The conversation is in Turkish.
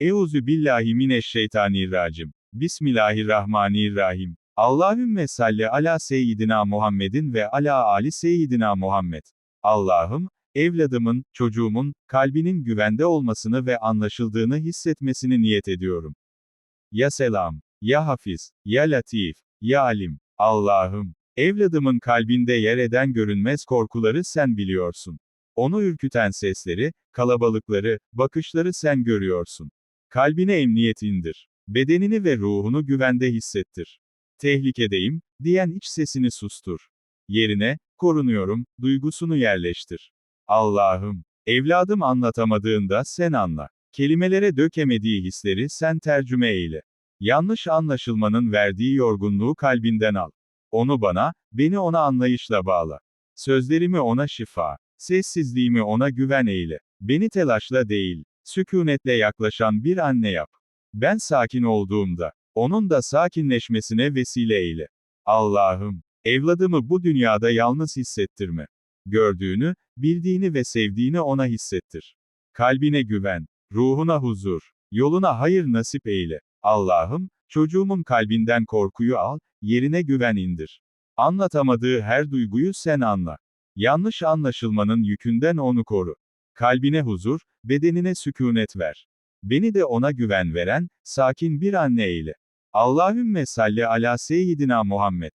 Euzu billahi mineşşeytanirracim. Bismillahirrahmanirrahim. Allahümme salli ala seyyidina Muhammedin ve ala ali seyyidina Muhammed. Allah'ım, evladımın, çocuğumun, kalbinin güvende olmasını ve anlaşıldığını hissetmesini niyet ediyorum. Ya Selam, Ya Hafiz, Ya Latif, Ya Alim. Allah'ım, evladımın kalbinde yer eden görünmez korkuları sen biliyorsun. Onu ürküten sesleri, kalabalıkları, bakışları sen görüyorsun. Kalbine emniyet indir. Bedenini ve ruhunu güvende hissettir. Tehlikedeyim, diyen iç sesini sustur. Yerine, korunuyorum, duygusunu yerleştir. Allah'ım, evladım anlatamadığında sen anla. Kelimelere dökemediği hisleri sen tercüme eyle. Yanlış anlaşılmanın verdiği yorgunluğu kalbinden al. Onu bana, beni ona anlayışla bağla. Sözlerimi ona şifa, sessizliğimi ona güven eyle. Beni telaşla değil, sükunetle yaklaşan bir anne yap. Ben sakin olduğumda, onun da sakinleşmesine vesile eyle. Allah'ım, evladımı bu dünyada yalnız hissettirme. Gördüğünü, bildiğini ve sevdiğini ona hissettir. Kalbine güven, ruhuna huzur, yoluna hayır nasip eyle. Allah'ım, çocuğumun kalbinden korkuyu al, yerine güven indir. Anlatamadığı her duyguyu sen anla. Yanlış anlaşılmanın yükünden onu koru. Kalbine huzur, bedenine sükunet ver. Beni de ona güven veren, sakin bir anne eyle. Allahümme salli ala seyyidina Muhammed.